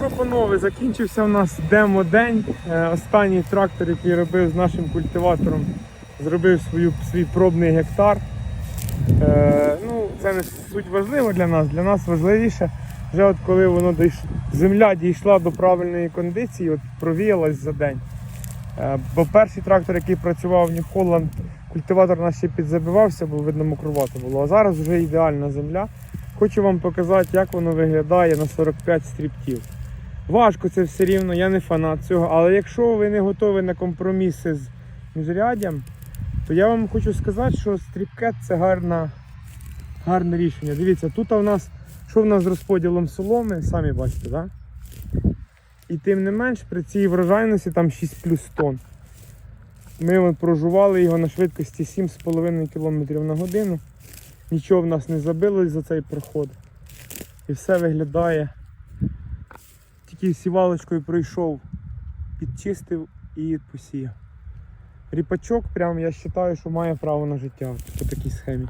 що, панове, закінчився у нас демо-день. Е, Останній трактор, який робив з нашим культиватором, зробив свою, свій пробний гектар. Е, ну, це не суть важливо для нас. Для нас важливіше, вже от коли воно дійш... земля дійшла до правильної кондиції, от провіялась за день. Е, бо перший трактор, який працював в Нью-Холланд, культиватор наш ще підзабивався, бо видно мокрувато було. А зараз вже ідеальна земля. Хочу вам показати, як воно виглядає на 45 стріптів. Важко це все рівно, я не фанат цього, але якщо ви не готові на компроміси з міжряддям, то я вам хочу сказати, що стріпкет це гарна, гарне рішення. Дивіться, тут у нас, що в нас з розподілом соломи, самі бачите, так? І тим не менш, при цій врожайності там 6 плюс тонн. Ми от прожували його на швидкості 7,5 км на годину. Нічого в нас не забилось за цей проход. І все виглядає. Тільки сівалочкою пройшов, підчистив і посіяв. Ріпачок, прям я вважаю, що має право на життя по такій схемі.